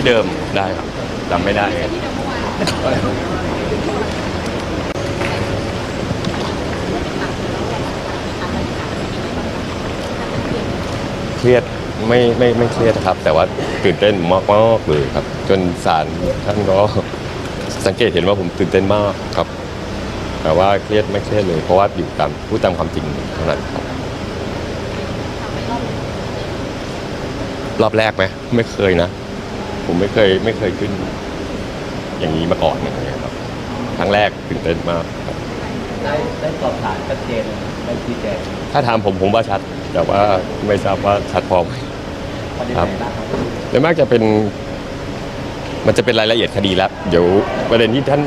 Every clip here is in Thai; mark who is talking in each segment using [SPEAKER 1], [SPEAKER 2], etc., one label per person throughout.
[SPEAKER 1] ที่เดิมได้ครับจำไม่ได้เครียดไม่ไม่ไม่เครียดครับ แต่ว่าตื่นเต้นมากมากๆเลยครับ จนศาลท่านก็สังเกตเห็นว่าผมตื่นเต้นมากครับ แต่ว่าเครียดไม่เครียดเลย เพราะว่าอยู่ตามพูดตามความจริงเท่านั้นครับรอบแรกไหมไม่เคยนะ ผมไม่เคยไม่เคยขึ้น อย่างนี้มาก่อนนะครับครั้งแรกตื่นเต้นมากครับ
[SPEAKER 2] ได้ได้สอบถามชัดเจนได้ชี้แจง
[SPEAKER 1] ถ้าถามผมผมว่าชัด แต่ว่าไม่ทราบว่าชัดพอไหม
[SPEAKER 2] ประเด็น
[SPEAKER 1] ครับ
[SPEAKER 2] ไหนบ้างครับ
[SPEAKER 1] โดยมากจะเป็นมันจะเป็นรายละเอียดคดีแล้วเดี๋ยวประเด็นที่ท่าน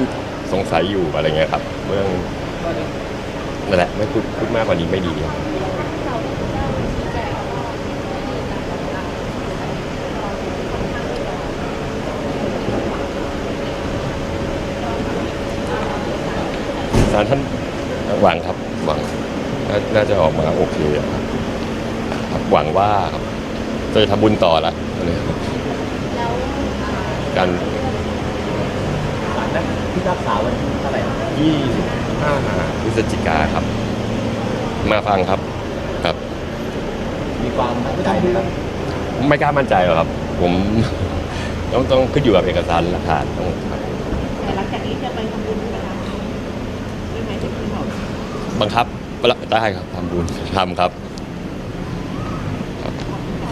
[SPEAKER 1] สงสัยอยู่อะไรเงี้ยครับเรื่องนั่นแหละไม่พูดพูดมากกว่านี้ไม่ดีครับ ศาลท่านหวังครับหวังนาน่าจะออกมาโอเคอะครับครับหวังว่าครับจะทำบุญต่อละอะไรครับการ
[SPEAKER 2] ศาลนั้นที่รักษาวันที่เท่าไหร่ครับ
[SPEAKER 1] ยี่ห้าพฤศจิกาครับ มาฟังครับครับ
[SPEAKER 2] มีความมั่นใจไหมครับ
[SPEAKER 1] ไม่กล้ามั่นใจหรอกครับ ผม ต้องต้องขึ้นอยู่กับเอกสารหลักฐานต้องครับ
[SPEAKER 3] แต่หลังจากนี้จะไปทำบุญไหมคะได้ไหมที่คุณบอก
[SPEAKER 1] บังคับได้ครับทำบุญทำครับ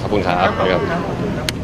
[SPEAKER 1] ขอบคุณครับครับ